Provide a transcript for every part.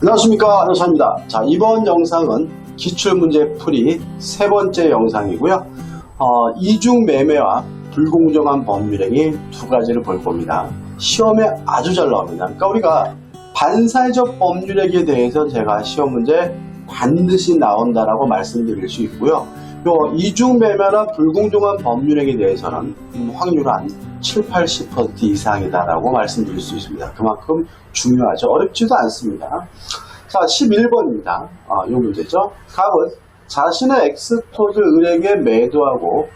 안녕하십니까. 안녕하십니다. 자 이번 영상은 기출문제 풀이 세 번째 영상이고요. 어, 이중 매매와 불공정한 법률행위 두 가지를 볼 겁니다. 시험에 아주 잘 나옵니다. 그러니까 우리가 반사회적 법률행위에 대해서 제가 시험 문제 반드시 나온다라고 말씀드릴 수 있고요 요 이중 매매나 불공정한 법률행위에 대해서는 음, 확률 한 7, 80% 이상이다라고 말씀드릴 수 있습니다. 그만큼 중요하죠. 어렵지도 않습니다. 자, 11번입니다. 아, 이 문제죠. 갑은 자신의 엑스토즈 을에게 매도하고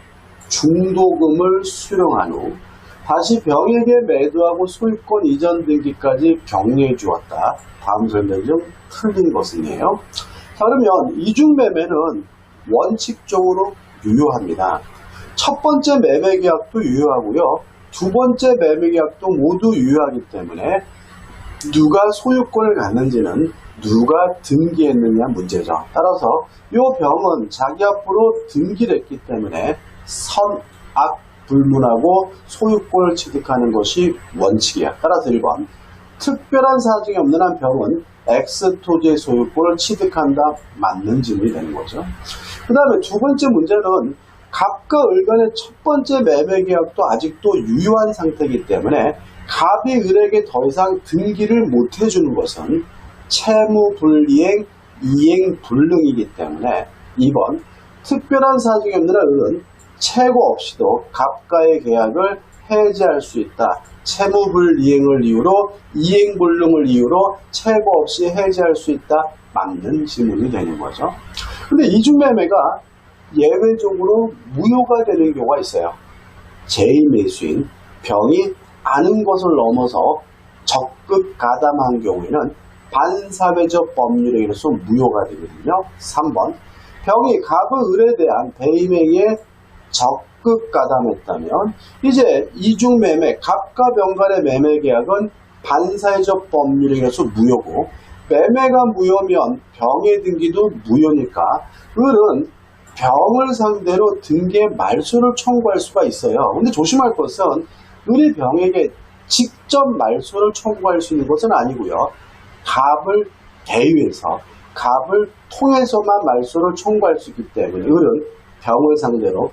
중도금을 수령한 후 다시 병에게 매도하고 소유권 이전 등기까지 격려해 주었다. 다음 설명 중 틀린 것은이에요. 자, 그러면 이중매매는 원칙적으로 유효합니다. 첫 번째 매매 계약도 유효하고요. 두 번째 매매 계약도 모두 유효하기 때문에 누가 소유권을 갖는지는 누가 등기했느냐 문제죠. 따라서 이 병은 자기 앞으로 등기를 했기 때문에 선악 불문하고 소유권을 취득하는 것이 원칙이야. 따라서 1번 특별한 사정이 없는 한 병은 X 토지의 소유권을 취득한다 맞는 질문이 되는 거죠. 그 다음에 두 번째 문제는 갑과 을 간의 첫 번째 매매 계약도 아직도 유효한 상태이기 때문에 갑이 을에게 더 이상 등기를 못 해주는 것은 채무 불이행, 이행 불능이기 때문에 2번 특별한 사정이 없는 한 을은 채고 없이도 갑과의 계약을 해지할 수 있다. 채무불이행을 이유로 이행불능을 이유로 채고 없이 해지할 수 있다. 맞는 질문이 되는 거죠. 근데 이중매매가 예외적으로 무효가 되는 경우가 있어요. 제2매수인 병이 아는 것을 넘어서 적극 가담한 경우에는 반사회적 법률에 의해서 무효가 되거든요. 3번 병이 갑의 을에 대한 배임행위에 적 극 가담했다면 이제 이중매매 갑과 병 간의 매매 계약은 반사회적 법률에 의해서 무효고 매매가 무효면 병의 등기도 무효니까 을은 병을 상대로 등기의 말소를 청구할 수가 있어요. 근데 조심할 것은 을이 병에게 직접 말소를 청구할 수 있는 것은 아니고요. 갑을 대위해서 갑을 통해서만 말소를 청구할 수 있기 때문에 을은 병을 상대로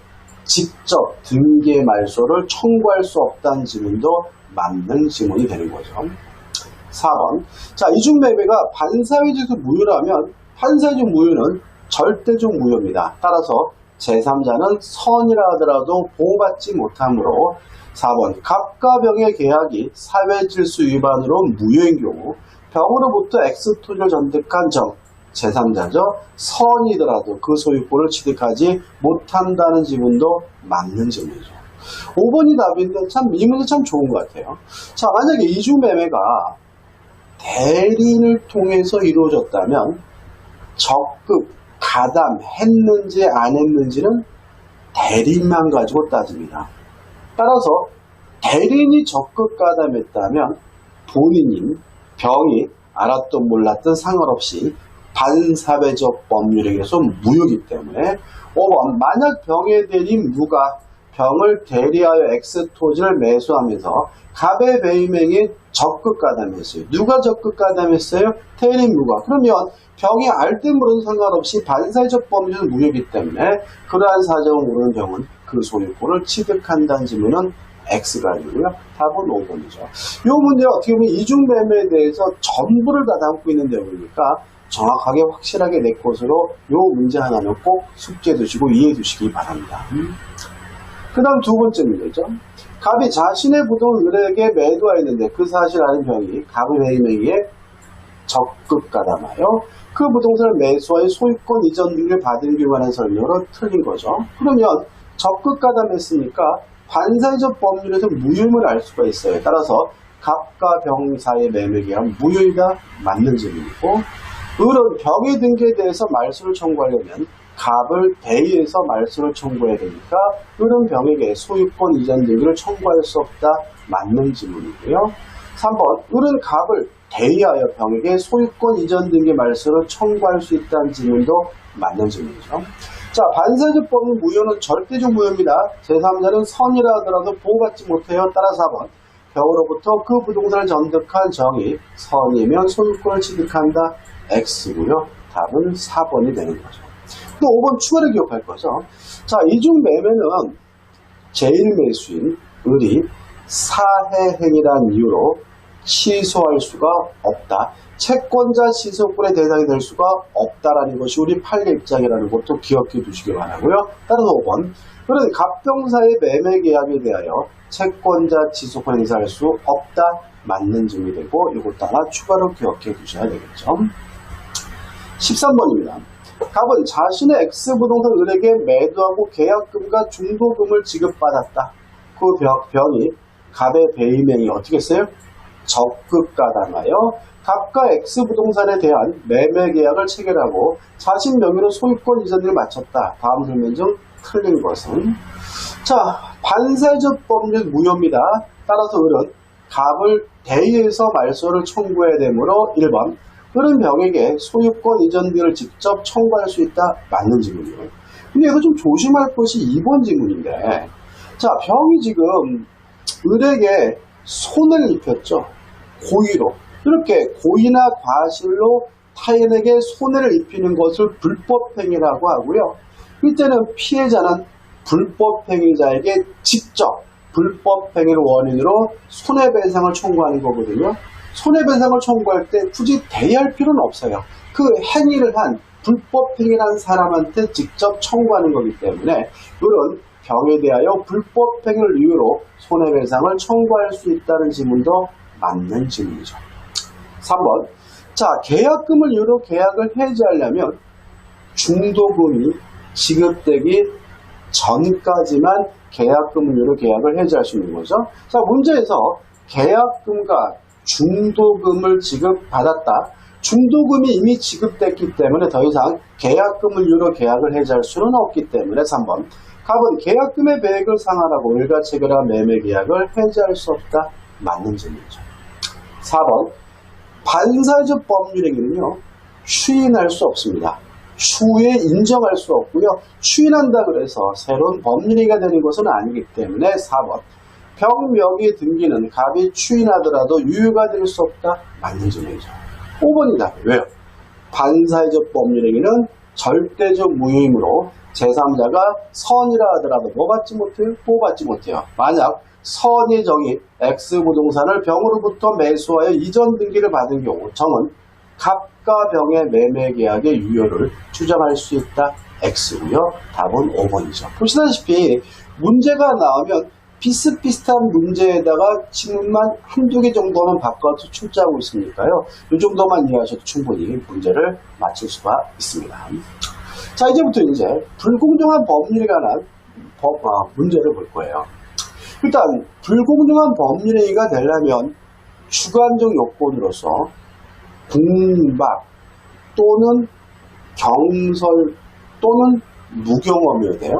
직접 등기의 말소를 청구할 수 없다는 질문도 맞는 질문이 되는 거죠. 4번. 자, 이중매매가 반사회적에서 무효라면 반사회적 무효는 절대적 무효입니다. 따라서 제3자는 선이라 하더라도 보호받지 못하므로 4번 갑과 병의 계약이 사회질서 위반으로 무효인 경우 병으로부터 X토지를 전득한 정 제3자죠. 선이더라도 그 소유권을 취득하지 못한다는 지문도 맞는 질문이죠. 5번이 답인데 참 이 문제 참 좋은 것 같아요. 자 만약에 이중매매가 대리인을 통해서 이루어졌다면 적극 가담했는지 안 했는지는 대리인만 가지고 따집니다. 따라서 대리인이 적극 가담했다면 본인인 병이 알았던 몰랐던 상관없이 반사회적 법률에 의해서 무효이기 때문에 5번 만약 병의 대리인 누가 병을 대리하여 엑스토지를 매수하면서 갑의 배임행에 적극 가담했어요. 누가 적극 가담했어요? 대리인 누가? 그러면 병이 알든 모르든 상관없이 반사회적 법률은 무효이기 때문에 그러한 사정을 모르는 병은 그 소유권을 취득한다는 질문은 X가 아니고요. 답은 5번이죠. 이 문제 어떻게 보면 이중매매에 대해서 전부를 다 담고 있는 내용이니까 정확하게 확실하게 내 것으로 이 문제 하나는 꼭 숙제 두시고 이해해 두시기 바랍니다. 그 다음 두 번째 문제죠. 갑이 자신의 부동을 을에게 매도하였는데 그 사실 아는 병이 갑의 회의명에 적극 가담하여 그 부동산을 매수하여 소유권 이전 등을 받은 기 관한 설명으로 틀린 거죠. 그러면 적극 가담했으니까 반사회적 법률에서 무효임을 알 수가 있어요. 따라서 갑과 병 사이의 매매 계약 무효이다 맞는 질문이고 을은 병의 등기에 대해서 말소를 청구하려면 갑을 대의해서 말소를 청구해야 되니까 을은 병에게 소유권 이전 등기를 청구할 수 없다 맞는 질문이고요. 3번 을은 갑을 대의하여 병에게 소유권 이전 등기 말소를 청구할 수 있다는 질문도 맞는 질문이죠. 자, 반사적 법은 무효는 절대적 무효입니다. 제3자는 선이라 하더라도 보호받지 못해요. 따라서 4번. 병으로부터 그 부동산을 전득한 정이 선이면 소유권을 취득한다. X고요. 답은 4번이 되는 거죠. 또 5번 추가로 기억할 거죠. 자, 이중 매매는 제일 매수인 을이 사해행이라는 이유로 취소할 수가 없다. 채권자 취소권의 대상이 될 수가 없다라는 것이 우리 판례 입장이라는 것도 기억해 두시기 바라고요. 따라서 5번. 그런 갑병사의 매매 계약에 대하여 채권자 취소권 행사할 수 없다. 맞는 증이 되고 이것 따라 추가로 기억해 두셔야 되겠죠. 13번입니다. 갑은 자신의 X부동산 을에게 매도하고 계약금과 중도금을 지급받았다. 그 병, 병이 갑의 배임행이 어떻게 했어요? 적극가당하여 갑과 X부동산에 대한 매매 계약을 체결하고 자신 명의로 소유권 이전을 마쳤다. 다음 설명 중 틀린 것은 자 반사적 법률 무효입니다. 따라서 을은 갑을 대의해서 말소를 청구해야 되므로 1번 을은 병에게 소유권 이전비를 직접 청구할 수 있다. 맞는 질문이에요. 근데 이거 좀 조심할 것이 2번 질문인데 자 병이 지금 을에게 손을 입혔죠. 고의로. 이렇게 고의나 과실로 타인에게 손해를 입히는 것을 불법행위라고 하고요. 이때는 피해자는 불법행위자에게 직접 불법행위를 원인으로 손해배상을 청구하는 거거든요. 손해배상을 청구할 때 굳이 대의할 필요는 없어요. 그 행위를 한 불법 행위를 한 사람한테 직접 청구하는 거기 때문에 이런 병에 대하여 불법 행위를 이유로 손해배상을 청구할 수 있다는 지문도 맞는 질문이죠. 3번. 자, 계약금을 이유로 계약을 해지하려면 중도금이 지급되기 전까지만 계약금을 이유로 계약을 해지할 수 있는 거죠. 자, 문제에서 계약금과 중도금을 지급받았다. 중도금이 이미 지급됐기 때문에 더 이상 계약금을 이유로 계약을 해지할 수는 없기 때문에 3번. 갑은 계약금의 배액을 상환하고 을과 체결한 매매 계약을 해지할 수 없다. 맞는 질문이죠. 4번 반사적 법률행위는요 추인할 수 없습니다. 추후에 인정할 수 없고요. 추인한다 그래서 새로운 법률행위가 되는 것은 아니기 때문에 4번 병명의 등기는 갑이 추인하더라도 유효가 될 수 없다. 맞는 질문이죠. 5번이다. 왜요? 반사적 법률행위는 절대적 무효이므로 제3자가 선이라 하더라도 뭐 받지 못해요? 뭐 받지 못해요. 만약 선의 정이 X부동산을 병으로부터 매수하여 이전 등기를 받은 경우 정은 갑과 병의 매매 계약의 유효를 추정할 수 있다. X고요. 답은 5번이죠. 보시다시피 문제가 나오면 비슷비슷한 문제에다가 지문만 한두 개 정도는 바꿔서 출제하고 있으니까요. 이 정도만 이해하셔도 충분히 문제를 맞출 수가 있습니다. 자, 이제부터 이제 불공정한 법률에 관한 법, 아, 문제를 볼 거예요. 일단 불공정한 법률행위가 되려면 주관적 요건으로서 공박 또는 경설 또는 무경험이어야 돼요.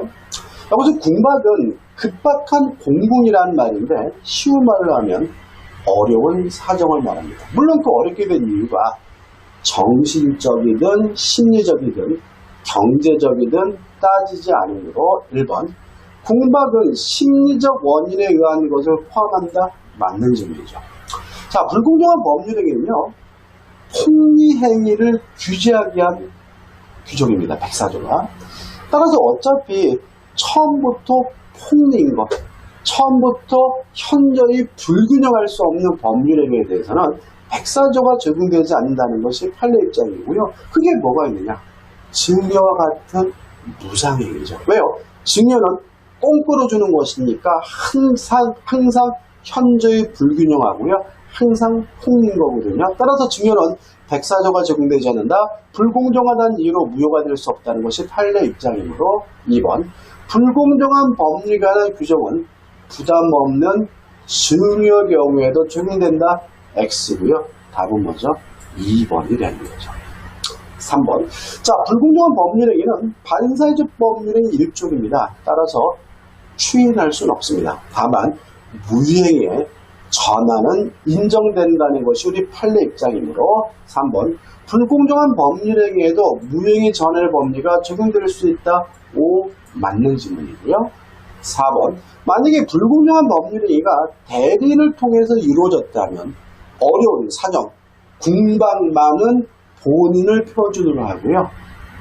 여기서 궁박은 급박한 공공이라는 말인데 쉬운 말로 하면 어려운 사정을 말합니다. 물론 그 어렵게 된 이유가 정신적이든 심리적이든 경제적이든 따지지 않으므로 1번 궁박은 심리적 원인에 의한 것을 포함한다? 맞는 질문이죠. 자, 불공정한 법률행위는요, 폭리 행위를 규제하기 위한 규정입니다. 백사조가. 따라서 어차피 처음부터 폭리인 것, 처음부터 현저히 불균형할 수 없는 법률행위에 대해서는 백사조가 적용되지 않는다는 것이 판례 입장이고요. 그게 뭐가 있느냐? 증여와 같은 무상행위죠. 왜요? 증여는 꽁꾸로 주는 것이니까 항상 항상 현저히 불균형하고요. 항상 폭리인 거거든요. 따라서 증여는 백사조가 적용되지 않는다. 불공정하다는 이유로 무효가 될 수 없다는 것이 판례 입장이므로 2번 불공정한 법률에 관한 규정은 부담 없는 증여 경우에도 적용된다. X고요. 답은 뭐죠? 2번이 되는 거죠. 3번. 자, 불공정한 법률행위는 반사회적 법률의 일종입니다. 따라서 추인할 수는 없습니다. 다만 무효행위에 전환은 인정된다는 것이 우리 판례 입장이므로 3번. 불공정한 법률행위에도 무효행위 전환의 법리가 적용될 수 있다. 5. 맞는 질문이고요. 4번. 만약에 불공정한 법률행위가 대리인을 통해서 이루어졌다면 어려운 사정, 궁방만은 본인을 표준으로 하고요.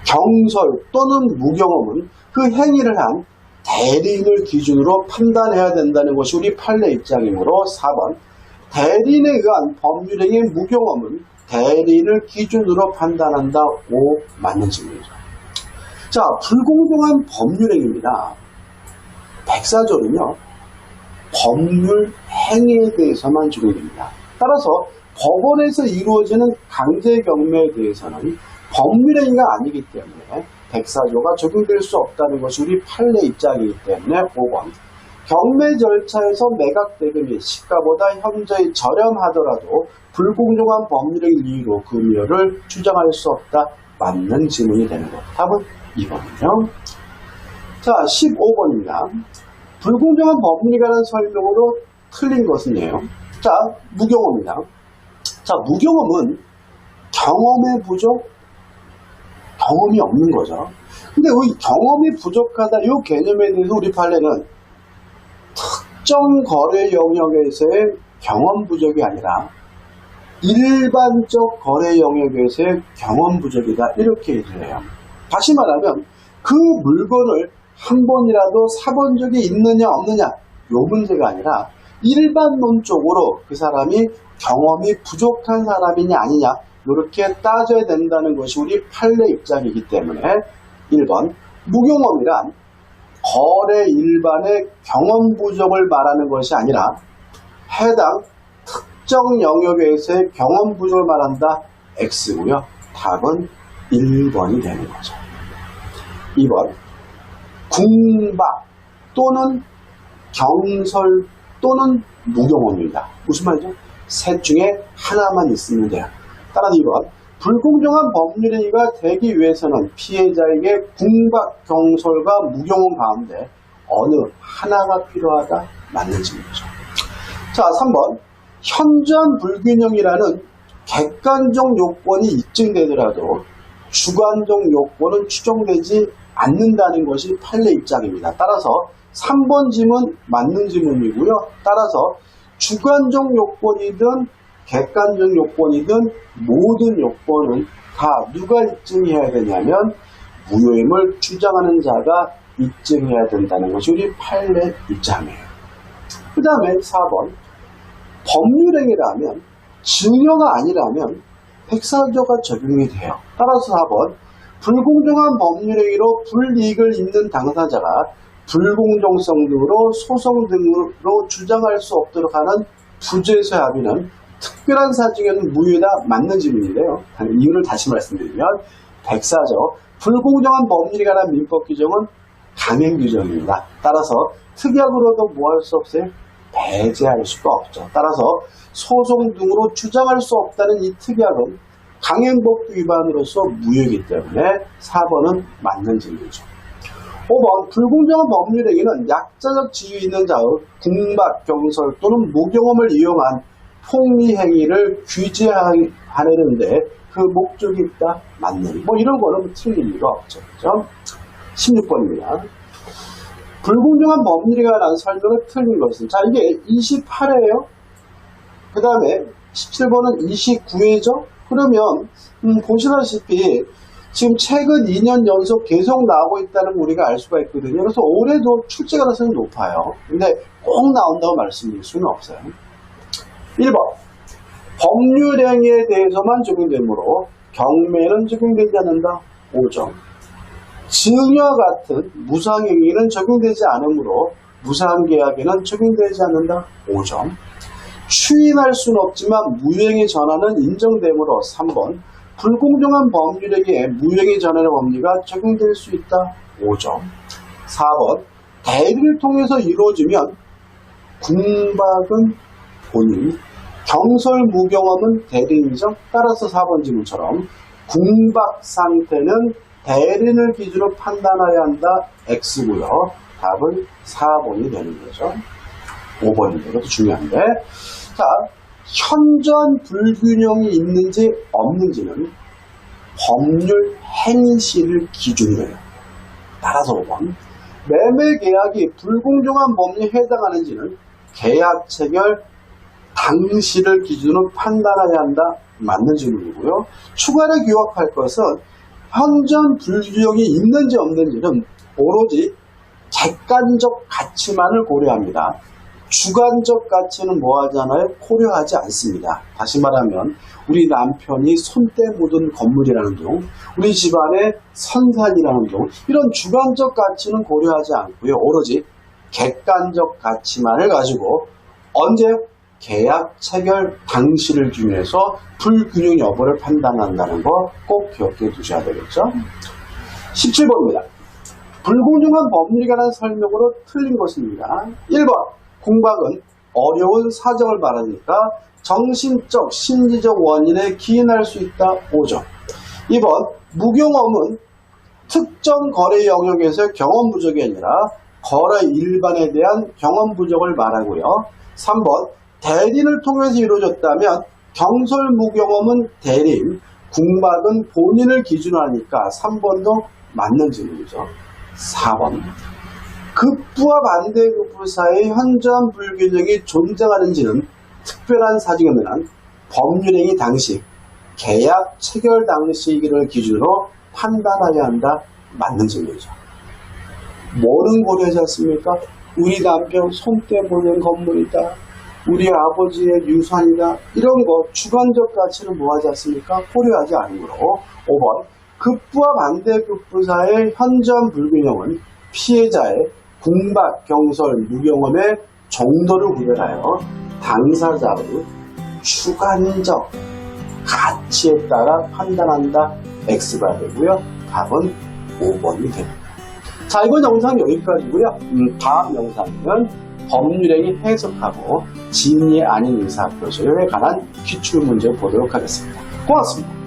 경설 또는 무경험은 그 행위를 한 대리인을 기준으로 판단해야 된다는 것이 우리 판례 입장이므로 4번. 대리인에 의한 법률행위 무경험은 대리인을 기준으로 판단한다. 5 맞는 질문이죠. 자, 불공정한 법률행위입니다. 백사조는요, 법률 행위에 대해서만 적용됩니다. 따라서 법원에서 이루어지는 강제 경매에 대해서는 법률행위가 아니기 때문에 백사조가 적용될 수 없다는 것이 우리 판례 입장이기 때문에 5번. 경매 절차에서 매각 대금이 시가보다 현저히 저렴하더라도 불공정한 법률의 이유로 금요를 주장할 수 없다. 맞는 질문이 되는 것. 답은 2번이요. 자, 15번입니다. 불공정한 관한 설명으로 틀린 것은요. 자, 무경험입니다. 자, 무경험은 경험의 부족, 경험이 없는 거죠. 근데 이 경험이 부족하다, 이 개념에 대해서 우리 판례는 특정 거래 영역에서의 경험 부족이 아니라 일반적 거래 영역에서의 경험 부족이다. 이렇게 얘기를 해요. 다시 말하면 그 물건을 한 번이라도 사본 적이 있느냐 없느냐 요 문제가 아니라 일반론적으로 그 사람이 경험이 부족한 사람이냐 아니냐 이렇게 따져야 된다는 것이 우리 판례 입장이기 때문에 1번 무경험이란 거래 일반의 경험 부족을 말하는 것이 아니라 해당 특정 영역에서의 경험 부족을 말한다 X고요. 답은 1번이 되는 거죠. 2번 궁박 또는 경설 또는 무경험입니다. 무슨 말이죠? 셋 중에 하나만 있으면 돼요. 따라서 2번 불공정한 법률 행위가 되기 위해서는 피해자에게 궁박, 경설과 무경험 가운데 어느 하나가 필요하다? 맞는 질문이죠. 자, 3번 현저한 불균형이라는 객관적 요건이 입증되더라도 주관적 요건은 추정되지 않는다는 것이 판례 입장입니다. 따라서 3번 지문 맞는 지문이고요. 따라서 주관적 요건이든 객관적 요건이든 모든 요건은 다 누가 입증해야 되냐면 무효임을 주장하는 자가 입증해야 된다는 것이 우리 판례 입장이에요. 그 다음에 4번 법률행위라면 증여가 아니라면 백사조가 적용이 돼요. 따라서 4번 불공정한 법률행위로 불이익을 입는 당사자가 불공정성 등으로 소송 등으로 주장할 수 없도록 하는 부재소 합의는 특별한 사정에는 무효다 맞는 질문인데요. 이유를 다시 말씀드리면 백사조 불공정한 법률에 관한 민법 규정은 강행 규정입니다. 따라서 특약으로도 뭐 할 수 없어요? 배제할 수가 없죠. 따라서 소송 등으로 주장할 수 없다는 이 특약은 강행법 위반으로서 무효이기 때문에 4번은 맞는 질문이죠. 5번 불공정한 법률행위는 약자적 지위 있는 자의 궁박, 경설 또는 무경험을 이용한 폭리 행위를 규제하려는데 그 목적이 있다? 맞는. 뭐 이런 거는 틀릴 리가 없죠. 그죠? 16번입니다. 불공정한 관한 설명을 틀린 것은 자 이게 28회예요. 그 다음에 17번은 29회죠. 그러면 음, 보시다시피 지금 최근 2년 연속 계속 나오고 있다는 걸 우리가 알 수가 있거든요. 그래서 올해도 출제 가능성이 높아요. 근데 꼭 나온다고 말씀드릴 수는 없어요. 1번 법률행위에 대해서만 적용되므로 경매는 적용되지 않는다. 5점 증여 같은 무상행위는 적용되지 않으므로 무상계약에는 적용되지 않는다. 5점 추인할 수는 없지만 무효행위 전환은 인정되므로 3번 불공정한 법률에게 무효행위 전환의 법리가 적용될 수 있다. 5점 4번 대리를 통해서 이루어지면 궁박은 본인 경설 무경험은 대리인이죠. 따라서 4번 질문처럼 궁박 상태는 대리인을 기준으로 판단해야 한다. X고요. 답은 4번이 되는 거죠. 5번인데 이것도 중요한데 자 현저한 불균형이 있는지 없는지는 법률 행위시를 기준으로 해요. 따라서 5번 매매 계약이 불공정한 법률에 해당하는지는 계약 체결 당시를 기준으로 판단해야 한다. 맞는 질문이고요. 추가로 기억할 것은 현존 불규정이 있는지 없는지는 오로지 객관적 가치만을 고려합니다. 주관적 가치는 뭐 하잖아요? 고려하지 않습니다. 다시 말하면 우리 남편이 손때 묻은 건물이라는 둥, 우리 집안의 선산이라는 둥 이런 주관적 가치는 고려하지 않고요. 오로지 객관적 가치만을 가지고 언제 계약 체결 당시를 기준해서 불균형 여부를 판단한다는 거 꼭 기억해 두셔야 되겠죠. 17번입니다. 불공정한 법률에 관한 설명으로 틀린 것입니다. 1번 공박은 어려운 사정을 말하니까 정신적, 심리적 원인에 기인할 수 있다. 5점. 2번 무경험은 특정 거래 영역에서의 경험 부족이 아니라 거래 일반에 대한 경험 부족을 말하고요. 3번 대리인을 통해서 이루어졌다면 경솔 무경험은 대리인, 궁박은 본인을 기준으로 하니까 3번도 맞는 질문이죠. 4번 급부와 반대급부 사이의 현저한 불균형이 존재하는지는 특별한 사정이면 법률행위 당시 계약 체결 당시이기를 기준으로 판단하여야 한다. 맞는 질문이죠. 뭐는 고려하지 않습니까? 우리 남편 손때 보낸 건물이다. 우리 아버지의 유산이다. 이런 거 주관적 가치는 뭐하지 않습니까? 고려하지 않은 거로 5번 급부와 반대급부 사이의 현저한 불균형은 피해자의 궁박, 경설, 무경험의 정도를 구별하여 당사자의 주관적 가치에 따라 판단한다. X가 되고요. 답은 5번이 됩니다. 자, 이번 영상 여기까지고요. 음, 다음 영상은 법률행위 해석하고 진위 아닌 의사표시에 관한 기출문제 보도록 하겠습니다. 고맙습니다.